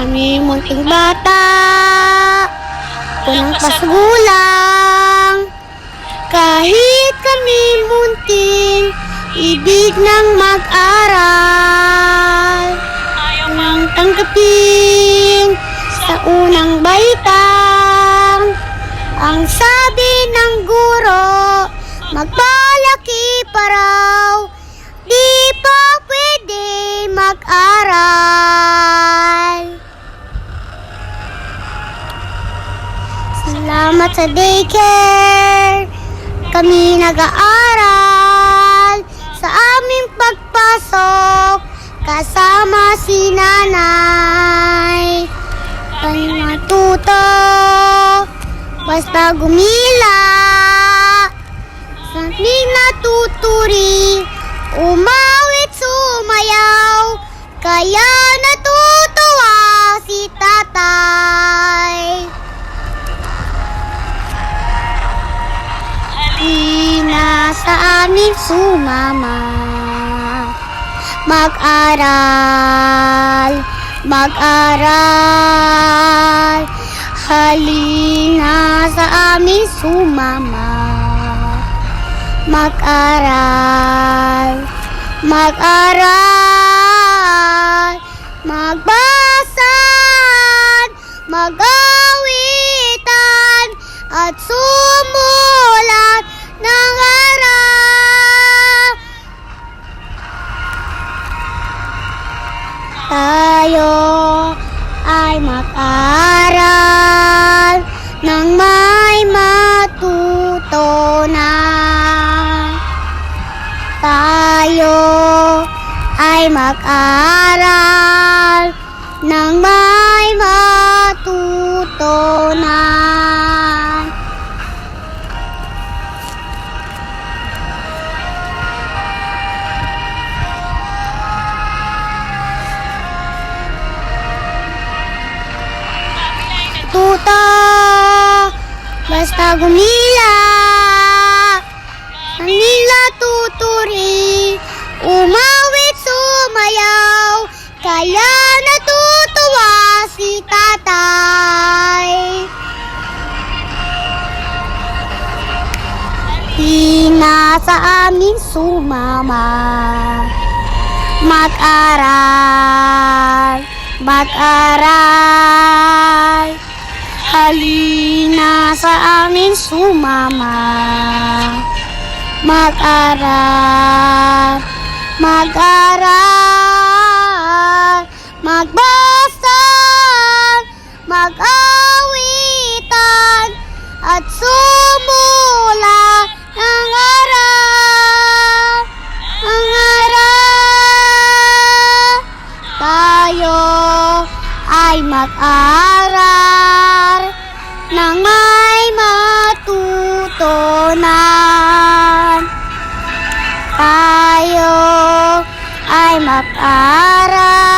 Kami munting bata, walang pasgulang. Kahit kami munting, ibig ng mag-aral. Walang tanggapin sa unang baitang. Ang sabi ng guro, magpalaki pa raw. Di pa pwede mag-aral. Salamat sa daycare. Kami nag-aaral sa aming pagpasok kasama si nanay. Kami matuto basta gumila. Santing natuturi, umawit sumayaw, kaya sa sumama. Mag-aral, mag-aral. Halina sa amin sumama. Mag-aral, mag-aral. Magbasan, magawitan Tayo ay mag-aral Nang may matutunan Tayo ay mag-aral Nang may basta gumila Manila tuturi, umawit sumayaw. Kaya natutuwa si tatay. Ina sa amin sumama. Mag-aral, mag-aral Sa amin sumama. Mag-aral, mag-aral Magbasa, mag-awitan At sumula ng aral. Ang aral Tayo ay mag-aral tayo ay mag-aral.